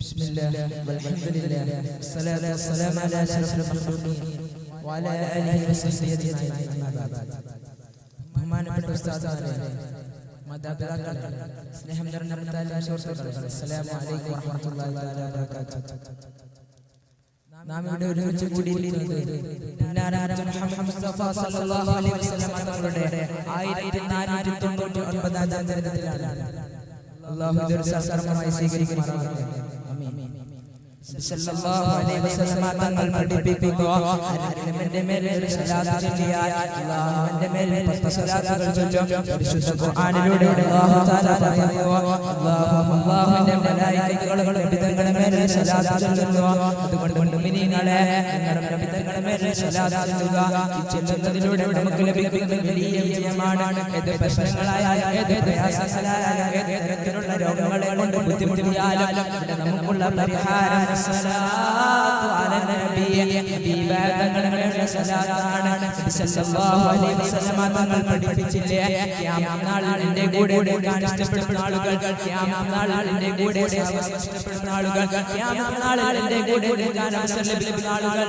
بسم الله والحمد لله والصلاة والسلام على أشرف المخلوقين وعلى آله وصحبه أجمعين أما بعد ബഹുമാനപ്പെട്ട ഉസ്താദുമാരെ മാതാപിതാക്കളെ സ്നേഹം നിറഞ്ഞ മുത്താലിം സുഹൃത്തുക്കളെ അസ്സലാമു അലൈക്കും വറഹ്മത്തുള്ളാഹി തആല വബറകാതുഹു നാം ഇവിടെ ഒരുമിച്ച് കൂടിയിരിക്കുന്നത് പുന്നാരാരം മുഹമ്മദ് മുസ്തഫ സല്ലല്ലാഹു അലൈഹി വസല്ലം തങ്ങളുടെ ആയിരത്തി നാനൂറ്റി തൊണ്ണൂറ്റി ഒൻപതാം ജന്മദിനത്തിലാണ് അള്ളാഹു ഇതൊരു സൽക്കർമ്മമായി സ്വീകരിക്കുമാറാകട്ടെ ആമീൻ സല്ലല്ലാഹു അലൈഹി വസല്ലം തങ്ങൾ പഠിപ്പിക്കുന്നു അരവിന്റെ മേൽ ഒരു സ്വലാത്ത് ചൊല്ലിയാൽ അല്ലാഹുവിന്റെ മേൽ പത്ത് സ്വലാത്തുകൾ ചൊല്ലും പരിശുദ്ധ ഖുർആനിലൂടെ അല്ലാഹു തആല പറയുന്നു അല്ലാഹു അല്ലാഹുവിന്റെ മലായികകളും നബിതങ്ങളുടെ മേൽ ഒരു സ്വലാത്ത് ചൊല്ലുന്നു അതുകൊണ്ട് മുഅ്മിനീങ്ങളെ നിങ്ങളുടെ നബിതങ്ങളുടെ മേൽ ഒരു സ്വലാത്ത് ചൊല്ലുക ഈ ചൊല്ലുന്നതിലൂടെ നമുക്ക് ലഭിക്കുന്ന വലിയ വിജയമാണ് ഏത് പ്രശ്നങ്ങളായാലും ഏത് പ്രയാസങ്ങളായാലും ഏത് തരത്തിലുള്ള രോഗങ്ങളെ കൊണ്ട് ബുദ്ധിമുട്ടിയാലും നമുക്കുള്ള തങ്ങൾ പഠിപ്പിച്ചില്ലേ? കൂടെ ഇഷ്ടപ്പെടുന്ന ആളുകൾ നാളിൽ കൂടെ ഇഷ്ടപ്പെടുന്ന കൂടെ ആളുകൾ.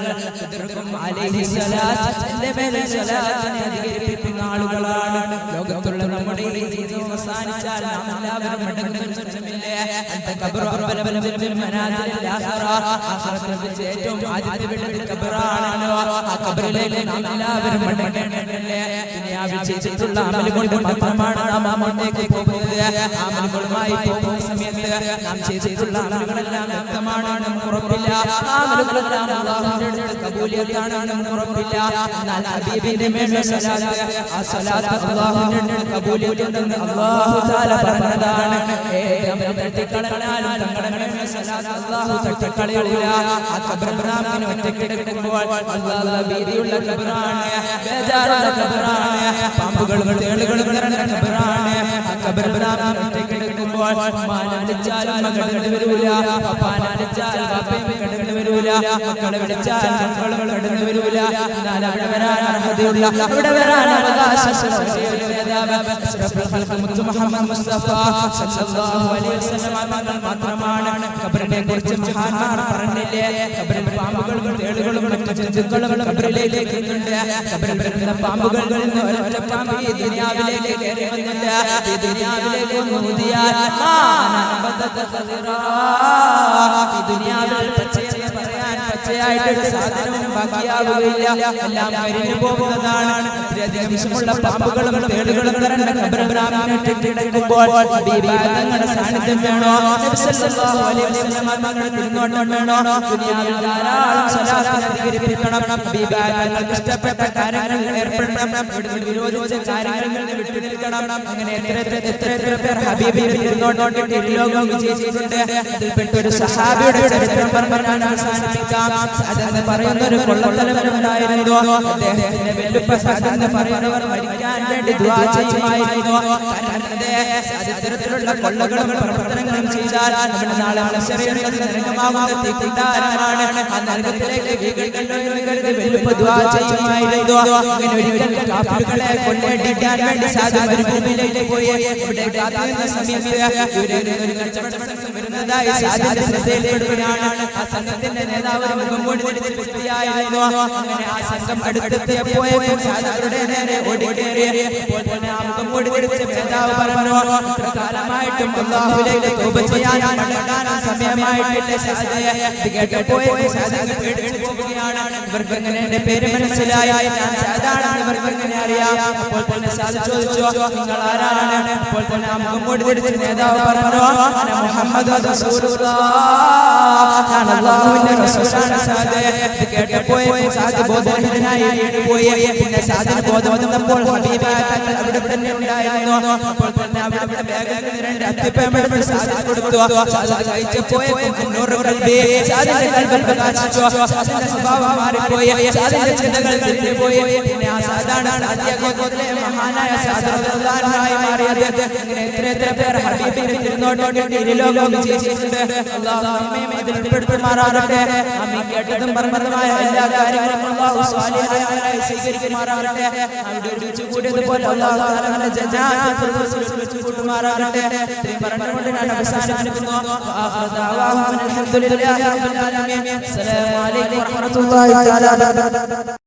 ആളുകളാണ്. ലോകത്തുള്ള നമ്മുടെ ഈ ജീവിതം അവസാനിച്ചാൽ നാം എല്ലാവരും മടങ്ങുന്ന സ്ഥലമില്ലേ? അന്ത ഖബറു അബ്ബല ബല ബല മനാസിലിൽ ആഖിറ ആഖിറത്തിൽ വെച്ച് ഏറ്റവും ആദ്യത്തെ വീട് ഖബറാണ് ആ ഖബറിലേക്ക് നാം എല്ലാവരും മടങ്ങേണ്ടതല്ലേ? ദുനിയാവിൽ ചെയ്തിട്ടുള്ള അമൽ കൊണ്ട് മാത്രമാണ് നാം അങ്ങോട്ടേക്ക് പോകുന്നത്. അമലുകളുമായി പോകുന്ന സമയത്ത് നാം ചെയ്തിട്ടുള്ള അമലുകളെല്ലാം വ്യക്തമാണ്. ഉറപ്പില്ല. ആ അല്ലാഹുവിന്റെ അടുത്ത് കബൂലിയത്താണ് നമുക്ക് ഉറപ്പില്ല. എന്നാൽ ഹബീബിന്റെ മേൽ സലാത്ത് ആ സലാത്ത് അല്ലാഹുവിന്റെ അടുത്ത് കബൂലിയത്തുണ്ടെന്ന് അല്ലാഹു തആല പറഞ്ഞതാണ്. തട്ടിക്കളഞ്ഞാലും തങ്ങളുടെ മേൽ സലാത്ത് അല്ലാഹു തട്ടിക്കളയൂല. ആ ഖബറിനാമിന് ഒറ്റയ്ക്കെടുക്കുമ്പോൾ അല്ലാഹു വീതിയുള്ള ഖബറാണ് ബേജാറുള്ള ഖബറാണ് പാമ്പുകളും തേളുകളും ഖബറാണ് ആ ഖബറിനാമിന് മാനടിച്ചാലും മകളുടെ വരൂല. മക്കളെ അവിടെ വരാൻ ഒരു നേതാവ് മുഹമ്മദ് മുസ്തഫ സല്ലല്ലാഹു അലൈഹി വസല്ലം തങ്ങൾ മാത്രമാണ് ഖബറിനെ കുറിച്ച് മഹാന്മാർ പറഞ്ഞില്ലേ ഖബറിൽ പാമ്പുകളും തേളുകളും മറ്റു ജന്തുക്കളും ഖബറിലേക്ക് എത്തുന്നുണ്ട് ഖബറിൽ വരുന്ന പാമ്പുകളിൽ നിന്ന് ഒരൊറ്റ പാമ്പ് ഈ ദുനിയാവിലേക്ക് കയറി വന്നില്ല ഈ ദുനിയാവിലേക്ക് ഒന്ന് ഊതിയാൽ. ഈ ദുനിയാവിൽ പച്ച പച്ചയായിട്ട് ഒരു സാധനവും ബാക്കിയാവുകയില്ല. എല്ലാം കരിഞ്ഞു പോകുന്നതാണ്. ഇത്രയധികം വിഷമുള്ള പാമ്പുകളും തേടുകളും കിടക്കുമ്പോൾ സാന്നിധ്യം വേണോ? തിരുനോട്ടം വേണോ? ധാരാളം ഇഷ്ടപ്പെട്ട കാര്യങ്ങളിൽ ഏർപ്പെടണം വിരോധിച്ച കാര്യങ്ങളിൽ നിന്ന് വിട്ടു നിൽക്കണം അങ്ങനെ എത്ര എത്ര പേർ അതിൽപ്പെട്ട ഒരു സഹാബിയുടെ ചരിത്രം പറഞ്ഞാൽ അവസാനിപ്പിക്കാം. അതെന്ന് പറയുന്ന ഒരു കൊള്ളത്തലവനുണ്ടായിരുന്നു അദ്ദേഹത്തിന്റെ വെല്ലുപ്പ സാധെന്ന് പറയുന്നവർ മരിക്കാൻ വേണ്ടി ദ്വാ ചെയ്യുമായിരുന്നു. എന്തേ? കൊള്ളകളും പ്രവർത്തനങ്ങളും ചെയ്താൽ നമ്മുടെ നാളെ ശരീരത്തിൽ നരകമാകുന്ന ആ സംഘത്തിന്റെ നേതാവ് ഒരു മുഖം മൂടി ധരിച്ച വ്യക്തിയായിരുന്നു അങ്ങനെ ആ സംഘം അടുത്തെത്തിയപ്പോഴേക്കും സാധുക്കളുടെ നേരെ ഓടിക്കേറി അപ്പോൾ തന്നെ ആ മുഖം നേതാവ് പറഞ്ഞു "ഇത്ര കാലമായിട്ടും ചെയ്യാനും മടങ്ങാനും സമയമായിട്ടില്ല സാധുക്കൾ പേടിച്ചു പോവുകയാണ് എങ്ങനെ എന്റെ പേര് മനസ്സിലായി? ഞാൻ സാധാരണ ഇവർക്ക് അപ്പോൾ തന്നെ സാധു ചോദിച്ചു നിങ്ങൾ ആരാണ്? അപ്പോൾ തന്നെ മുഖം മൂടി ധരിച്ച നേതാവ് പറഞ്ഞു "അന മുഹമ്മദ് പിന്നെ സാദിന് ബോധം വന്നപ്പോൾ അവിടെ തന്നെ ഉണ്ടായിരുന്നു. അപ്പോൾ തന്നെ അവിടെ അവിടെ വേഗത്തിൽ രണ്ട് അത്തിപ്പഴമെടുത്ത് സാദിന് കൊടുത്തു. സാദ് കഴിച്ചപ്പോഴേക്കും നൂറ് കൽബി. സാദിന്റെ കൽബിൽ साजन सबाब हमारे कोई साजन चंदगल दिले कोई ने सादान सादिया को कोले महाना या सादर दरबार भाई मारे दे नेत्रे तेरे पर हबीबी ने तिरनोट तेरे लोग मुझे अल्लाह हमें में दिल पर पर मारा रखे हमें गेट दम पर पर माया अल्लाह कार्यक्रम अल्लाह सालिह अल्लाह इसी करके मारा रखे हम डूडू चुकुड़े तो बोल अल्लाह ताला ने जजात चुकुड़ मारा रखे तेरे पर पर मुंडे ना बसा सकते हो आखिर दावा हम अल्हम्दुलिल्लाह रब्बिल आलमीन सलाम അലൈക്കും വറഹ്മത്തുള്ളാഹി തആല